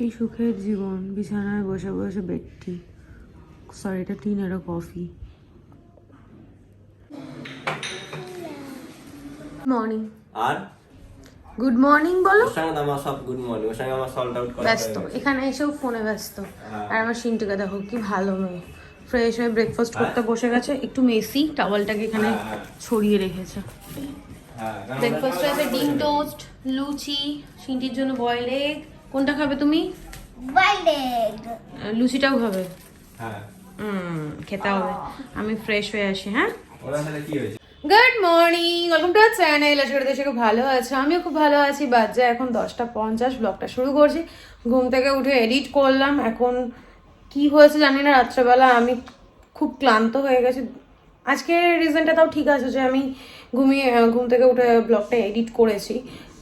কি সুখের জীবন? বিছানায় বসে বসে বেডটি সরি এটা টি না এটা কফি মর্নিং আর? গুড মর্নিং বলো। ওর সঙ্গে আমার সব গুড মর্নিং ওর সঙ্গে আমার সল্ট আউট করা ব্যস্ত। এখানে এসেও ফোনে ব্যস্ত। হ্যাঁ। আর আমার সিনটুকে দেখো কি ভালো মেয়ে। ফ্রেশ হয়ে ব্রেকফাস্ট করতে বসে গেছে। একটু মেসি টাওয়ালটাকে এখানে হ্যাঁ, হ্যাঁ। ছড়িয়ে রেখেছে। হ্যাঁ ব্রেকফাস্টে ডিম টোস্ট লুচি সিনটির জন্য বয়েল এগ কোনটা খাবে তুমি? লুচিটাও খাবে? হ্যাঁ। হুম খেতে হবে। আমি ফ্রেশ হয়ে আসি হ্যাঁ? Good morning welcome to our channel আশা করি দেশে খুব ভালো আছে। আমিও খুব ভালো আছি। বাজে এখন দশটা পঞ্চাশ ব্লগটা শুরু করছি। ঘুম থেকে উঠে এডিট করলাম। এখন কি হয়েছে জানি না। রাত্রেবেলা আমি খুব ক্লান্ত হয়ে গেছি। আজকে রিজনটা তাও ঠিক আছে যে আমি ঘুমিয়ে ঘুম থেকে উঠে ব্লগটা এডিট করেছি।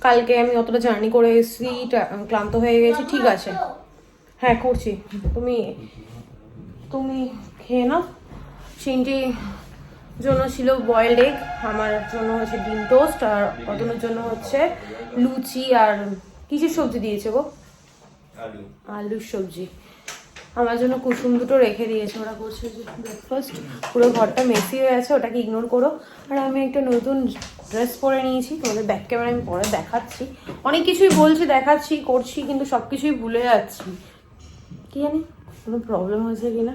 কালকে আমি অতটা জার্নি করে এসেছি ক্লান্ত হয়ে গেছি ঠিক আছে। হ্যাঁ করছি। তুমি তুমি খেয়ে নাও। সিনটি জন্য ছিল বয়েলড এগ আমার জন্য হচ্ছে ডিম টোস্ট আর অতনুর জন্য হচ্ছে লুচি আর কিসের সবজি দিয়েছে গো? আলু। আলুর সবজি। আমার জন্য কুসুম দুটো রেখে দিয়েছে। ওরা করছে যে ব্রেকফাস্ট পুরো ঘরটা মেসি হয়ে আছে, ওটাকে ইগনোর করো। আর আমি একটা নতুন ড্রেস পরে নিয়েছি, তোমাদের ব্যাক ক্যামেরা আমি পরে দেখাচ্ছি। অনেক কিছুই বলছি, দেখাচ্ছি, করছি, কিন্তু সব কিছুই ভুলে যাচ্ছি। কি জানি, কোনো প্রবলেম হয়েছে কি না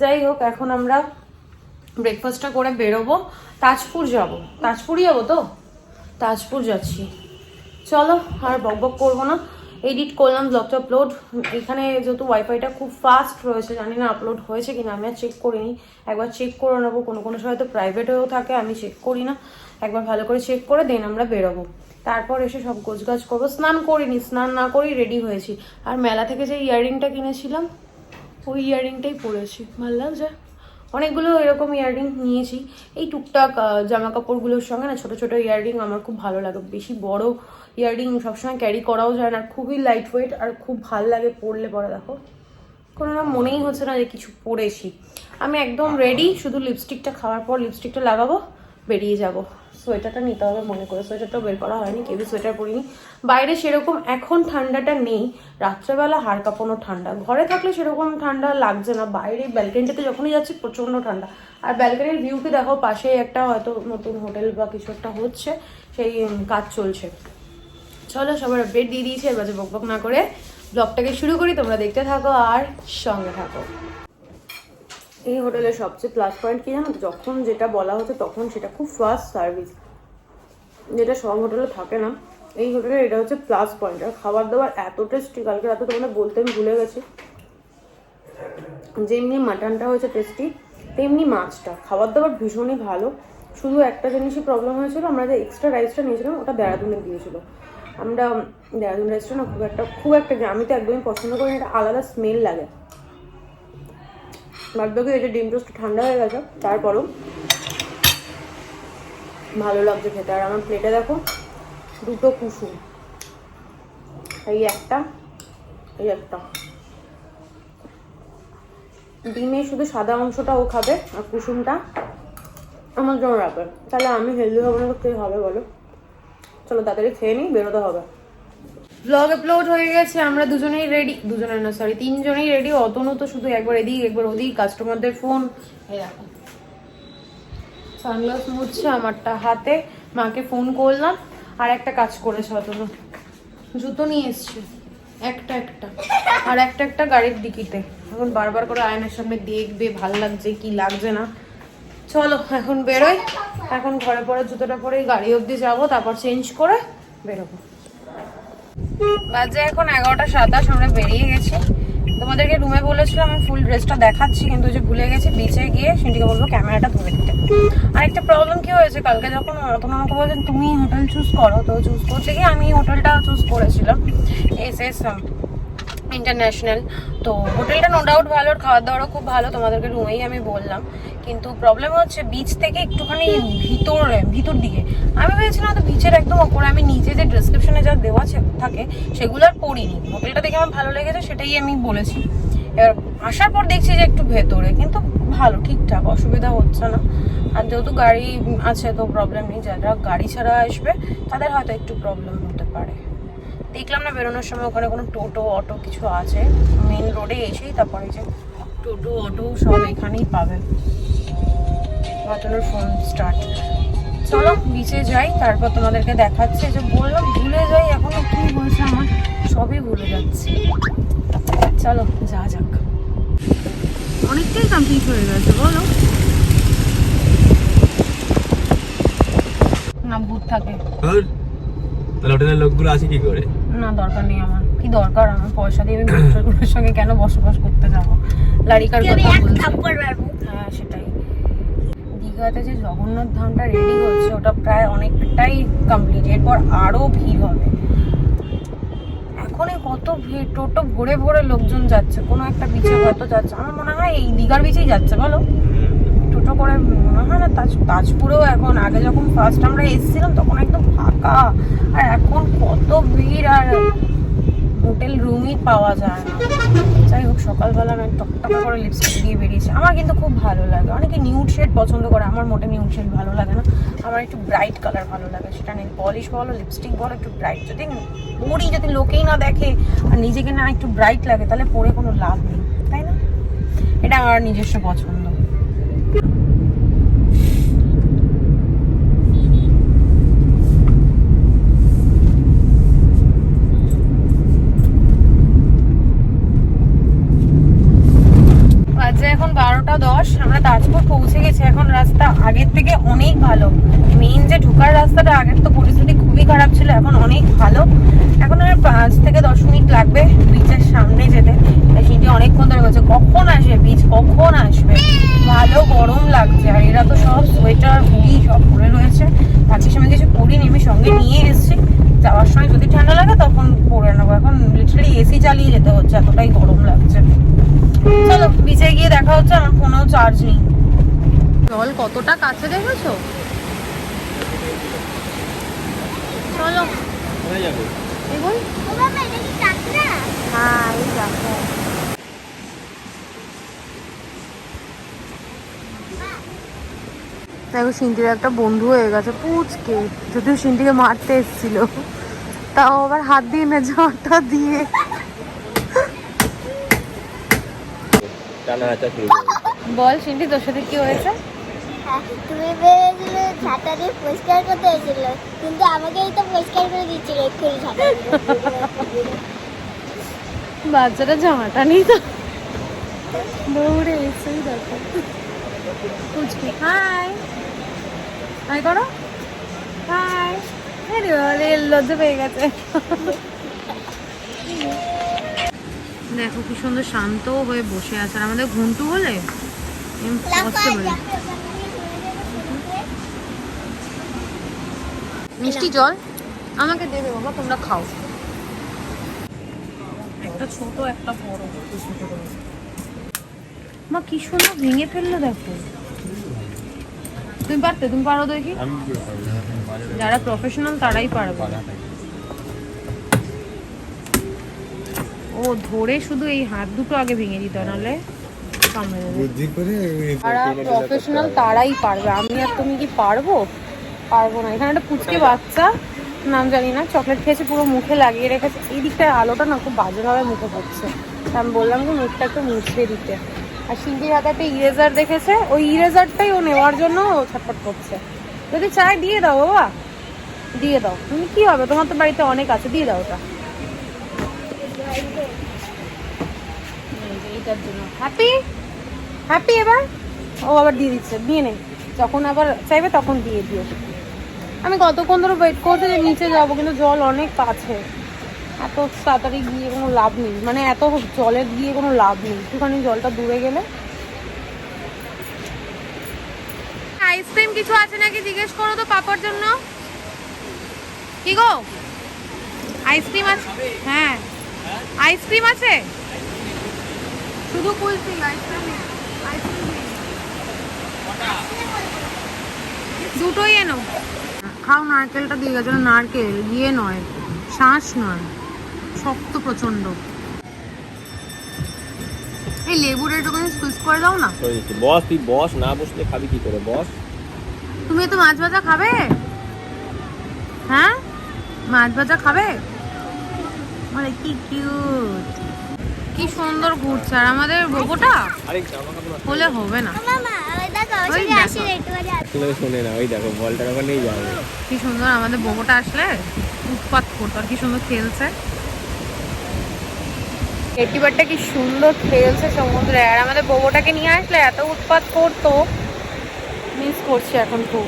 যাই হোক, এখন আমরা ব্রেকফাস্টটা করে বেরোবো। তাজপুর যাব। তাজপুরই যাব তো? তাজপুর যাচ্ছি। চলো, আর বক বক করব না। এডিট করলাম ব্লগটা আপলোড এখানে যেহেতু ওয়াইফাইটা খুব ফাস্ট রয়েছে, জানি না আপলোড হয়েছে কিনা, আমি আর চেক করিনি। একবার চেক করে নেব, কোনো কোনো সময় তো প্রাইভেটেও থাকে, আমি চেক করি না। একবার ভালো করে চেক করে দেন আমরা বেরোবো। তারপর এসে সব গোছগাছ করব। স্নান করিনি, স্নান না করেই রেডি হয়েছি। আর মেলা থেকে যে ইয়াররিংটা কিনেছিলাম, ওই ইয়াররিংটাই পরেছি। ভালো লাগছে অনেকগুলো এরকম ইয়াররিং নিয়েছি। এই টুকটাক জামা কাপড়গুলোর সঙ্গে না, ছোট ছোট ইয়াররিং আমার খুব ভালো লাগে। বেশি বড় ইয়াররিং সবসময় ক্যারি করাও যায় না, আর খুবই লাইট ওয়েট আর খুব ভালো লাগে পরলে পরে, দেখো। কোনো না মনেই হচ্ছে না যে কিছু পরেছি। আমি একদম রেডি শুধু লিপস্টিকটা খাওয়ার পর লিপস্টিকটা লাগাবো, বেরিয়ে যাব। সোয়েটারটা নিতে হবে মনে করে সোয়েটারটাও বের করা হয়নি কেউ সোয়েটার পরিনি। বাইরে সেরকম এখন ঠান্ডাটা নেই, রাত্রেবেলা হাড় কাঁপানো ঠান্ডা। ঘরে থাকলে সেরকম ঠান্ডা লাগছে না, বাইরে ব্যালকনিটাতে যখনই যাচ্ছি প্রচণ্ড ঠান্ডা। আর ব্যালকনির ভিউকে দেখো, পাশেই একটা হয়তো নতুন হোটেল বা কিছু একটা হচ্ছে, সেই কাজ চলছে। চলো, সবার আপডেট দিয়ে দিয়েছি যে বক বক না করে ব্লগটাকে শুরু করি। তোমরা দেখতে থাকো আর সঙ্গে থাকো। এই হোটেলের সবচেয়ে প্লাস পয়েন্ট কি জানো? যখন যেটা বলা হচ্ছে তখন সেটা খুব ফাস্ট সার্ভিস যেটা সব হোটেলে থাকে না, এই হোটেলের এটা হচ্ছে প্লাস পয়েন্ট আর খাবার দাবার এত টেস্টি কালকে রাতে তোমাদের বলতে আমি ভুলে গেছি। যেমনি মাটনটা হয়েছে টেস্টি তেমনি মাছটা। খাবার দাবার ভীষণই ভালো। শুধু একটা জিনিসই প্রবলেম হয়েছিল, আমরা যে এক্সট্রা রাইসটা নিয়েছিলাম, ওটা দেরাদুনে দিয়েছিল আমরা দেরাদুন রাইসটা না খুব একটা খুব একটা আমি তো একদমই পছন্দ করি এটা আলাদা স্মেল লাগে। বাদ বাকি এটা ডিম টোস্ট ঠান্ডা হয়ে গেছে, তারপরও ভালো লাগছে খেতে। আর আমার প্লেটে দেখো দুটো কুসুম। এই একটা এই একটা। ডিমে শুধু সাদা অংশটা ও খাবে আর কুসুমটা আমার জন্য রাখবে। তাহলে আমি হেলদি হব না তো কে হবে বলো? চলো তাড়াতাড়ি খেয়ে নিই, বেরোতে হবে। ব্লগ আপলোড হয়ে গেছে, আমরা দুজনেই রেডি দুজনের না সরি তিনজনেই রেডি অতনু তো শুধু একবার এদিক, একবার ওদিক কাস্টমারদের ফোন সানগ্লাস মুছছে আমারটা হাতে, মাকে ফোন করলাম, আর একটা কাজ করেছে অতনু। জুতো নিয়ে এসছে, একটা একটা। আর একটা একটা গাড়ির ডিকিতে। এখন বারবার করে আয়নার সামনে দেখবে, ভালো লাগছে কি লাগছে না। চলো, এখন বেরোই। এখন ঘরে পরে জুতোটা পরে গাড়ি অবধি যাব, তারপর চেঞ্জ করে বেরোবো। বাজে এখন এগারোটা সাতাশ, আমরা বেরিয়ে গেছি। তোমাদেরকে রুমে বলেছিলাম, আমি ফুল ড্রেসটা দেখাচ্ছি, কিন্তু যে ভুলে গেছি বিচে গিয়ে সেটিকে বলব ক্যামেরাটা ধরে দিতে আরেকটা প্রবলেম কি হয়েছে, কালকে যখন রতন আমাকে বলছেন তুমি হোটেল চুজ করো তো চুজ করতে গিয়ে আমি হোটেলটা চুজ করেছিলাম। এস এস ইন্টারন্যাশনাল তো হোটেলটা নো ডাউট ভালো, খাওয়ার দাওয়ারও খুব ভালো, তোমাদেরকে রুমেই আমি বললাম। কিন্তু প্রবলেম হচ্ছে বিচ থেকে একটুখানি ভিতরে, ভিতর দিকে। আমি ভেবেছিলাম তো বিচের একদম ওপরে, আমি নিচে যে ডিসক্রিপশনে যা দেওয়া থাকে, সেগুলো আর পড়িনি। হোটেলটা দেখে আমার ভালো লেগেছে, সেটাই আমি বলেছি। এবার আসার পর দেখছি যে একটু ভেতরে, কিন্তু ভালো, ঠিকঠাক, অসুবিধা হচ্ছে না। আর যেহেতু গাড়ি আছে, তো প্রবলেম নেই, যারা গাড়ি ছাড়া আসবে, তাদের হয়তো একটু প্রবলেম হতে পারে। দেখলাম না বেরোনোর সময় ওখানে কোনো টোটো, অটো কিছু আছে। মেন রোডে এসেই তারপরে যে টোটো, অটো সব এখানেই পাবেন বাটনের ফোন স্টার্ট চলো বিচে যাই, তারপর তোমাদেরকে দেখাচ্ছে। যে বললাম, ভুলে যাই এখনও, কি বলছে আমার? সবই ভুলে যাচ্ছে। চলো, যা যাক। অনেকটাই কমপ্লিট হয়ে গেছে, বলো। না, ভূত থাকে। তাহলে লোকগুলো আছে কি করে? না দরকার নেই আমার। কি দরকার? আমার পয়সা দিয়ে আমি মানুষের সঙ্গে কেন বসবাস করতে যাব? লারিকার কথা হ্যাঁ সেটাই। দীঘাতে যে জগন্নাথ ধামটা রেডি হচ্ছে ওটা প্রায় অনেকটাই কমপ্লিট এরপর আরও ভিড় হবে। এখনই কত ভিড়? টোটো ভরে ভরে লোকজন যাচ্ছে কোনো একটা বিচে হয়তো যাচ্ছে। আমার মনে হয় এই দীঘার বিচেই যাচ্ছে বলো। টোটো করে মনে হয় না, তাজ, তাজপুরেও এখন আগে যখন ফার্স্ট আমরা এসেছিলাম তখন একদম ফাঁকা। আর এখন কত ভিড় আর হোটেল রুমই পাওয়া যায় না। যাই হোক, সকালবেলা আমি টকটকা করে লিপস্টিক দিয়ে বেরিয়েছি। আমার কিন্তু খুব ভালো লাগে। অনেকে নিউড শেড পছন্দ করে, আমার মোটে নিউড শেড ভালো লাগে না। আমার একটু ব্রাইট কালার ভালো লাগে, সেটা নেই। পলিশ বলো লিপস্টিক বলো, একটু ব্রাইট যদি পরি যদি লোকেই না দেখে আর নিজেকে না একটু ব্রাইট লাগে, তাহলে পরে কোনো লাভ নেই। তাই না? এটা আমার নিজস্ব পছন্দ। এখন বারোটা দশ, আমরা তাজপুর পৌঁছে গেছি। এখন রাস্তা আগের থেকে অনেক ভালো। মেইন যে ঢুকার রাস্তাটা, আগের তো পরিস্থিতি খুবই খারাপ ছিল, এখন অনেক ভালো। এখন আর পাঁচ থেকে দশ মিনিট লাগবে ব্রিজের সামনে যেতে। অনেকক্ষণ ধরে বলছে কখন আসবে বিচ কখন আসবে? ভালো গরম লাগছে। আর এরা তো সব সোয়েটার হুডি সব পরে রয়েছে। বাকি সময় কিছু পরিনি আমি সঙ্গে নিয়ে এসেছি। যাওয়ার সময় যদি ঠান্ডা লাগে তখন পরে নেব। এখন লিটারালি এসি চালিয়ে যেতে হচ্ছে এতটাই গরম লাগছে। চলো বিচে গিয়ে দেখা হচ্ছে আমার ফোনেও চার্জ নেই। জল কতটা কাছে দেখেছ? চলো। কাঁকড়া হ্যাঁ এই দেখো দেখো সিন্টির একটা বন্ধু হয়ে গেছে পুচকে। যদিও সিন্টিকে মারতে এসেছিল। তাও আবার হাত দিয়ে না ঝাঁটা দিয়ে। বল সিন্টি তোর সাথে কি হয়েছে? হ্যাঁ, তুমি বেরিয়েছিলে ছাতা দিয়ে পরিষ্কার করতে কিন্তু আমাকেই তো পরিষ্কার করে দিচ্ছিল এক্ষুনি ছাতা বাচ্চাটা জামাটা নেই তো। দৌড়ে এসেই দেখো। পুচকি। হাই হাই করো। হাই লজ্জা পেয়ে গেছে। দেখো কি সুন্দর শান্ত হয়ে বসে আছে। আর আমাদের ঘুমটু হলে মিষ্টি জল আমাকে দেবে বাবা তোমরা খাও। একটা ছোট একটা বড়। মা কি সুন্দর ভেঙে ফেলল দেখো। তুমি পারতে? তুমি পারো দেখি? যারা প্রফেশনাল তারাই পারবে। ও ধরে শুধু এই হাত দুটো আগে ভেঙে দিতে নাহলে যারা প্রফেশনাল তারাই পারবে। আমি আর তুমি কি পারব? পারব না। এখানে একটা পুচকে বাচ্চা নাম জানি না চকলেট খেয়েছে পুরো মুখে লাগিয়ে রেখেছে। এই দিকটায় আলোটা না খুব বাজেভাবে মুখে পড়ছে। তা আমি বললাম যে মুখটা একটু মুছড়ে দিতে। আর সিন্ধির হাতে একটা ইরেজার দেখেছে? ওই ইরেজারটাই ও নেওয়ার জন্য ও ছটফট করছে। যদি চাই দিয়ে দাও বাবা। দিয়ে দাও। তুমি কি হবে? তোমার তো বাড়িতে অনেক আছে, দিয়ে দাও ওটা। হ্যাপি হ্যাপি এবার? ও আবার দিয়ে দিচ্ছে। দিয়ে নে। যখন আবার চাইবে, তখন দিয়ে দিও। আমি কতক্ষণ ধরে ওয়েট করছি যে নিচে যাব, কিন্তু জল অনেক কাছে এত তাড়াতাড়ি গিয়ে কোনো লাভ নেই। মানে এত জলে গিয়ে কোনো লাভ নেই। একটুখানি জলটা দূরে গেলে। আইসক্রিম কিছু আছে নাকি জিজ্ঞেস করো তো পাপার জন্য? কি গো? আইসক্রিম আছে হ্যাঁ। আইসক্রিম আছে? শুধু কুলফি আইসক্রিম দুটোই এনো। খাও নারকেলটা দিয়ে গেছে নারকেল। ইয়ে নয় শ্বাস নয়। শক্ত প্রচণ্ড এই লেবুর একটুখানি স্কুইজ করে দাও না। বস তুই বস না বসলে খাবি কি করে? বস। তুমি তো মাছ ভাজা খাবে? হ্যাঁ? মাছ ভাজা খাবে? মানে কি কিউট কি সুন্দর ঘুরছে। আর আমাদের বোবোটা আরে জামা কাপড় হলে হবে না। কি সুন্দর আমাদের বোবোটা আসলে। উৎপাত করতো আর কি সুন্দর খেলছে। এটিবারটা কি সুন্দর খেলছে সমুদ্রে। আর আমাদের বোবোটাকে নিয়ে আসলে এত উৎপাত করতো মিস করছি এখন খুব।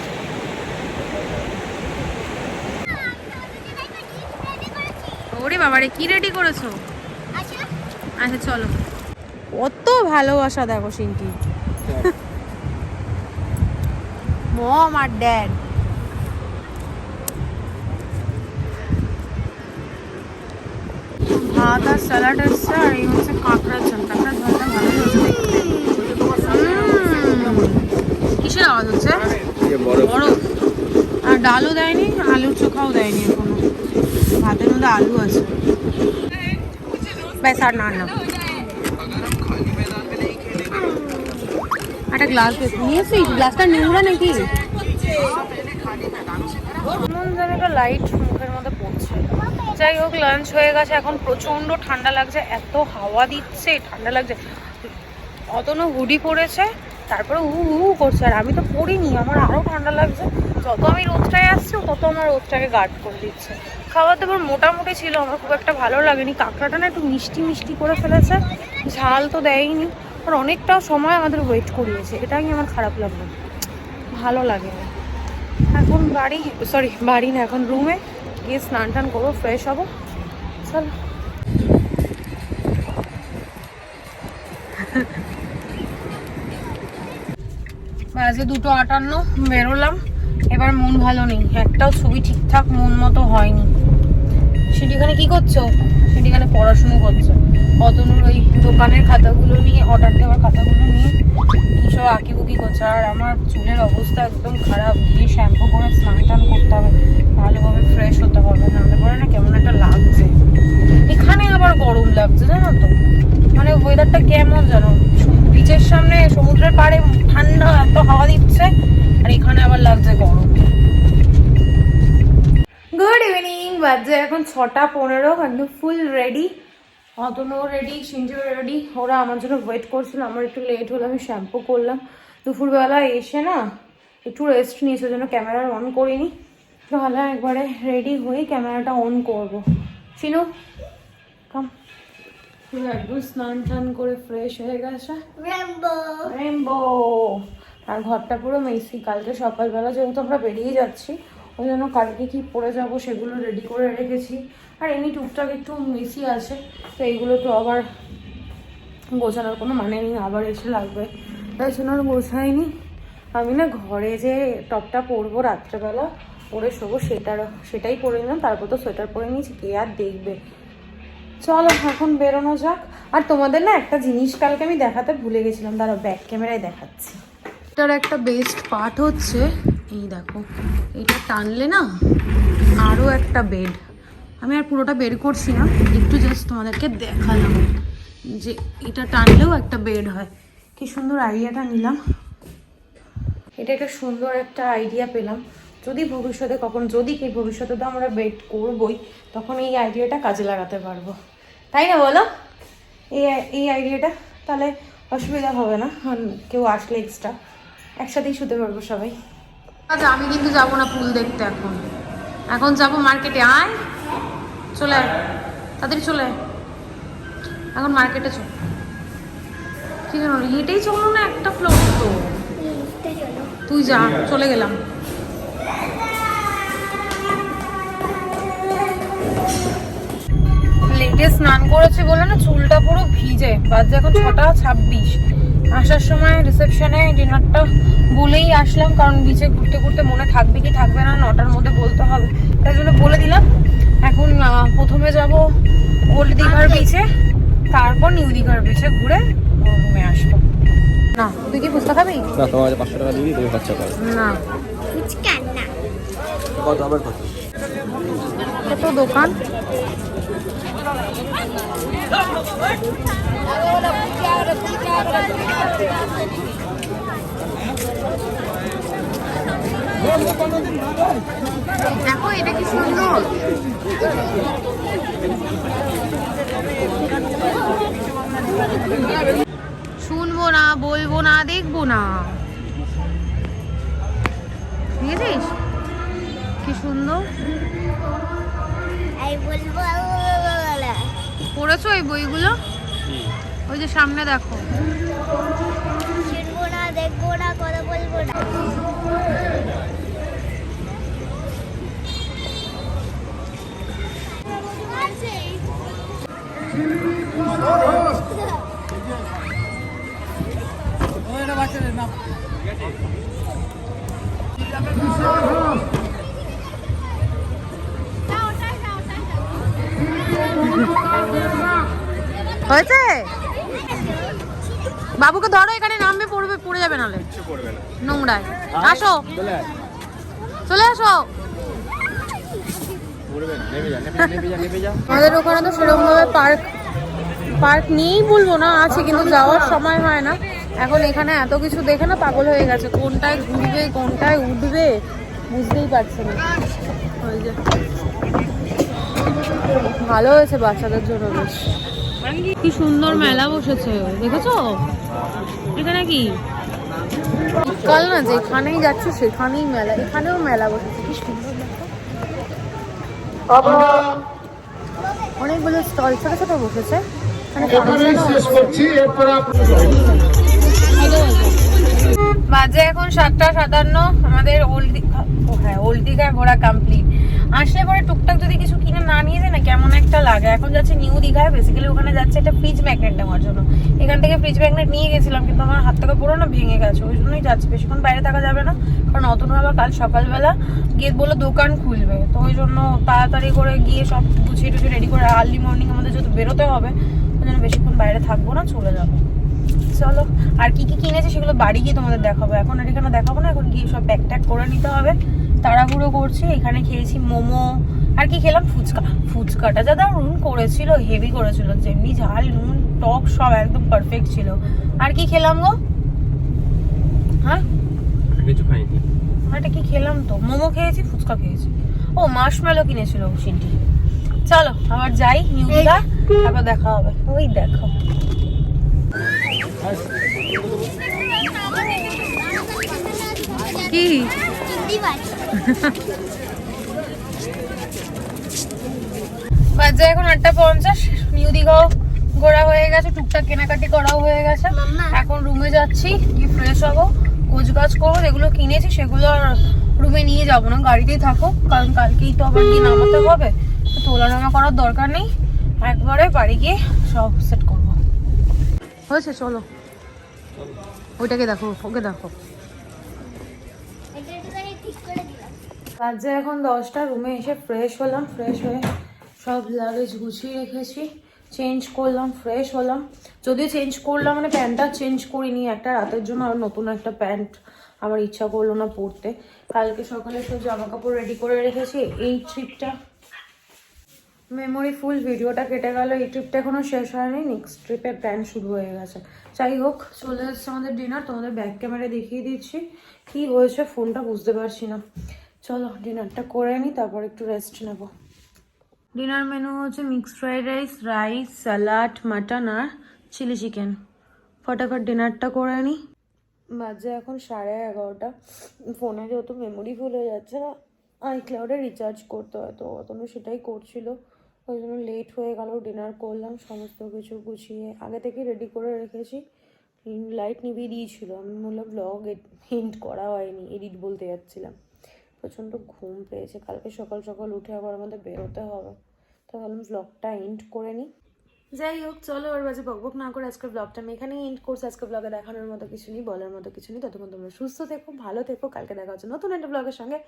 ওরে বাবারে কি রেডি করেছ? আচ্ছা চলো। কত ভালোবাসা দেখো সিনটি মম আর ড্যাড। ভাত আর স্যালাড এসছে আর এই হচ্ছে কাঁকড়ার ঝোল। কাঁকড়ার ঝোলটা ভালোই হচ্ছে। কিসের আওয়াজ হচ্ছে? বরফ। আর ডালও দেয়নি আলুর চোখাও দেয়নি এখনও। ভাতের মধ্যে আলু আছে। ব্যাস আর না না। একটা গ্লাস নিয়েছিস? গ্লাসটা নোংরা নাকি? লাইট যাই হোক লাঞ্চ হয়ে গেছে। এখন প্রচণ্ড ঠান্ডা লাগছে, এত হাওয়া দিচ্ছে, ঠান্ডা লাগছে। অতনও হুডি পড়েছে, তারপরে হু হু করছে। আর আমি তো পড়িনি, আমার আরও ঠান্ডা লাগছে। যত আমি রোদটায় আসছি, তত আমার রোদটাকে গার্ড করে দিচ্ছে। খাবার দাবার মোটামুটি ছিল, আমার খুব একটা ভালো লাগেনি। কাঁকড়াটা না একটু মিষ্টি মিষ্টি করে ফেলেছে, ঝাল তো দেয়নি। আর অনেকটা সময় আমাদের ওয়েট করিয়েছে, এটাই আমার খারাপ লাগল। ভালো লাগে না এখন বাড়ি সরি বাড়ি না, এখন রুমে গিয়ে স্নান টান করব ফ্রেশ হব। চলো। বাজে দুটো আটান্ন, বেরোলাম। এবার মন ভালো নেই। একটাও ছবি ঠিকঠাক মন মতো হয়নি। সেটিখানে কি করছ? সেটিখানে পড়াশুনো করছ। অতনুর ওই দোকানের খাতাগুলো নিয়ে অর্ডার দেওয়ার খাতাগুলো নিয়ে কিসব আঁকিবুকি করছে। আর আমার চুলের অবস্থা একদম খারাপ। গিয়ে শ্যাম্পু করে স্নান টান করতে হবে। ভালোভাবে ফ্রেশ হতে হবে। নাহলে পরে না কেমন একটা লাগছে। এখানে আবার গরম লাগছে, জানো তো? মানে ওয়েদারটা কেমন জানো বিচের সামনে সমুদ্রের পাড়ে ঠান্ডা এত হাওয়া দিচ্ছে, আর এখানে আবার লাগছে গরম। গুড ইভিনিং বাজে এখন ছটা পনেরো, একদম ফুল রেডি অতনও রেডি সিঞ্জুও রেডি ওরা আমার জন্য ওয়েট করছিল আমার একটু লেট হলো আমি শ্যাম্পু করলাম। দুপুরবেলা এসে না একটু রেস্ট নিয়েছে জন্য ক্যামেরা অন করিনি। তাহলে একবারে রেডি হয়ে ক্যামেরাটা অন করব। শিনু কাম একদম স্নান টান করে ফ্রেশ হয়ে গেছে। রেমবো আর ঘরটা পুরো মেসি কালকে সকালবেলা যেহেতু আমরা বেরিয়ে যাচ্ছি ওই জন্য কালকে কি পরে যাব সেগুলো রেডি করে রেখেছি। আর এমনি টুকটাক একটু মেসি আছে, তো এইগুলো তো আবার গোছানোর কোনো মানে নেই, আবার এসে লাগবে। তাই জন্য আর গোছাইনি। আমি না ঘরে যে টপটা পরবো রাত্রেবেলা, পরে শোবো, সেটার, সেটাই পরে নিলাম, তারপর তো সোয়েটার পরে নিয়েছি, কে আর দেখবে। চলো এখন বেরোনো যাক। আর তোমাদের না একটা জিনিস কালকে আমি দেখাতে ভুলে গেছিলাম, দাঁড়াও ব্যাক ক্যামেরায় দেখাচ্ছি। এটার একটা বেস্ট পার্ট হচ্ছে এই দেখো, এটা টানলে না আরও একটা বেড আমি আর পুরোটা বের করছি না, একটু জাস্ট তোমাদেরকে দেখালাম যে এটা টানলেও একটা বেড হয়। কি সুন্দর আইডিয়াটা নিলাম। এটা একটা সুন্দর একটা আইডিয়া পেলাম। যদি ভবিষ্যতে কখন, যদি কি ভবিষ্যতে তো আমরা বেড করবই, তখন এই আইডিয়াটা কাজে লাগাতে পারব। তাই না বলো? এই এই আইডিয়াটা তাহলে অসুবিধা হবে না। কেউ আসলে এক্সট্রা একসাথেই শুতে পারব সবাই। আচ্ছা আমি কিন্তু যাব না ফুল দেখতে এখন। এখন যাব মার্কেটে। আয়। চলে আয়। তাড়াতাড়ি চলে আয়। এখন মার্কেটে চল। কি জানো হেঁটেই চলো না একটা ফ্লোর তো। তুই যা, চলে গেলাম। লেটে স্নান করেছে বলে না চুলটা পুরো ভিজে। বাজে এখন ছটা ছাব্বিশ। আসার সময় রিসেপশনে ডিনারটা বলেই আসলাম কারণ বিচে ঘুরতে ঘুরতে মনে থাকবে কি থাকবে না নটার মধ্যে বলতে হবে। তাই জন্য বলে দিলাম এখন প্রথমে যাব ওল্ড দীঘার বিচে তারপর নিউ দীঘার বিচে ঘুরে রুমে আসব। না তুই কি ফুচকা খাবি? না তোমার পাঁচশো টাকা দিই, তুমি খরচা করো। না। ফুচকা না। কত আবার কত কত দোকান। দেখো এটা কি সুন্দর? শুনব না বলব না দেখব না। বুঝেছিস কি সুন্দর? বলব। পড়েছো এই বইগুলো? ওই যে সামনে দেখো। শুনব না দেখব না কথা বলব না। হয়েছে? বাবুকে ধরো এখানে নামবে পড়বে পড়ে যাবে নালে নোংরায়। আসো। চলে। আসো। আমাদের ওখানে তো সেরকম ভাবে পার্ক পার্ক নেই বলব না আছে কিন্তু যাওয়ার সময় হয় না। এখন এখানে এত কিছু দেখে না পাগল হয়ে গেছে। কোনটায় ঘুরবে কোনটায় উঠবে বুঝতেই পারছে না। ওই যে। ভালো হয়েছে বাচ্চাদের জন্য বেশ। কি সুন্দর মেলা বসেছে দেখেছ? এখানে কি? কাল না যেখানেই যাচ্ছি সেখানেই মেলা এখানেও মেলা বসেছে কি সুন্দর অনেকগুলো স্টল ছোট ছোট বসেছে। বাজে এখন সাতটা সাতান্ন আমাদের ওল্ড দীঘা হ্যাঁ ওল্ড দীঘা ঘোরা কমপ্লিট আসলে পরে টুকটাক যদি কিছু কিনে না নিয়ে যায় না, কেমন একটা লাগে। এখন যাচ্ছে নিউ দীঘায় বেসিক্যালি ওখানে যাচ্ছে একটা ফ্রিজ ম্যাগনেট নেওয়ার জন্য। এখান থেকে ফ্রিজ ম্যাগনেট নিয়ে গেছিলাম, কিন্তু আমার হাত থেকে পুরো না ভেঙে গেছে, ওই জন্যই যাচ্ছি। বেশিক্ষণ বাইরে থাকা যাবে না, কারণ অতনু আবার কাল সকালবেলা গিয়ে বলল দোকান খুলবে। তো ওই জন্য তাড়াতাড়ি করে গিয়ে সব গুছিয়ে টুছিয়ে রেডি করে আর্লি মর্নিং আমাদের যেহেতু বেরোতে হবে, ওই জন্য বেশিক্ষণ বাইরে থাকব না, চলে যাব। চলো, আর কি কি কিনেছে সেগুলো বাড়ি গিয়ে তোমাদের দেখাবো। এখন আর এখানে দেখাবো না, এখন গিয়ে সব প্যাক ট্যাক করে নিতে হবে। তাড়াহুড়ো করছি এখানে খেয়েছি মোমো আর কি খেলাম? ফুচকা। ফুচকাটা যা দারুণ করেছিল হেভি করেছিল যেমনি ঝাল নুন টক সব একদম পারফেক্ট ছিল। আর কি খেলাম গো? হ্যাঁ? কিছু খাইনি। এটা কি খেলাম তো? মোমো খেয়েছি ফুচকা খেয়েছি। ও মাশমেলো কিনেছিল সিনটি। চলো আবার যাই নিউ দীঘা তারপর দেখা হবে। ওই দেখো। কি? বাজে এখন আটটা পঞ্চাশ। নিউ দীঘাও ঘোরা হয়ে গেছে টুকটাক কেনাকাটি করাও হয়ে গেছে। এখন রুমে যাচ্ছি কি ফ্রেশ হব কোচ করব যেগুলো কিনেছি সেগুলো আর রুমে নিয়ে যাব না গাড়িতেই থাকো। কারণ কালকেই তো আবার গিয়ে নামাতে হবে তোলা নামা করার দরকার নেই। একবারে বাড়ি গিয়ে সব সেট করব। হয়েছে চলো। ওইটাকে দেখো ওকে দেখো। বাজে এখন দশটা, রুমে এসে ফ্রেশ হলাম ফ্রেশ হয়ে সব লাগেজ গুছিয়ে রেখেছি। চেঞ্জ করলাম ফ্রেশ হলাম। যদিও চেঞ্জ করলাম মানে প্যান্টটা চেঞ্জ করিনি, একটা রাতের জন্য আর নতুন একটা প্যান্ট আমার ইচ্ছা করল না পরতে। কালকে সকালে সব জামা কাপড় রেডি করে রেখেছি। এই ট্রিপটা মেমোরি ফুল ভিডিওটা কেটে গেল। এই ট্রিপটা এখনও শেষ হয়নি নেক্সট ট্রিপের প্ল্যান শুরু হয়ে গেছে। যাই হোক, চলে এসছে আমাদের ডিনার তোমাদের ব্যাক ক্যামেরায় দেখিয়ে দিচ্ছি। কি হয়েছে ফোনটা বুঝতে পারছি না। চলো ডিনারটা করে নিই তারপর একটু রেস্ট নেব। ডিনার মেনু হচ্ছে mixed fried rice rice salad mutton আর চিলি চিকেন ফটাফট ডিনারটা করে নিই বাজে এখন সাড়ে এগারোটা। ফোনে যেহেতু মেমোরি ফুল হয়ে যাচ্ছে না আই ক্লাউডে রিচার্জ করতে হয় তো অতনু সেটাই করছিল। ওই জন্য লেট হয়ে গেল ডিনার করলাম সমস্ত কিছু গুছিয়ে। আগে থেকে রেডি করে রেখেছি। লাইট নিভিয়ে দিয়েছিল আমি বললাম ব্লগ এন্ড করা হয়নি এডিট বলতে যাচ্ছিলাম। প্রচণ্ড ঘুম পেয়েছে। কালকে সকাল সকাল উঠে আবার আমাদের বেরোতে হবে। তো ভাবলাম ব্লগটা এন্ড করে নিই যাই হোক, চলো ওর বাজে বকবক না করে আজকের ব্লগটা আমি এখানেই এন্ড করছি। আজকে ব্লগে দেখানোর মতো কিছু নেই, বলার মতো কিছু নেই। ততক্ষণ তোমরা সুস্থ থেকো, ভালো থেকো। কালকে দেখা হচ্ছে নতুন একটা ব্লগের সঙ্গে।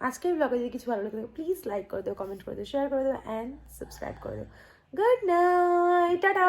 আজকের ব্লগে যদি কিছু ভালো লাগে প্লিজ লাইক করে দিও কমেন্ট করে দিও শেয়ার করে দিও অ্যান্ড সাবস্ক্রাইব করে দিও। Good night tata!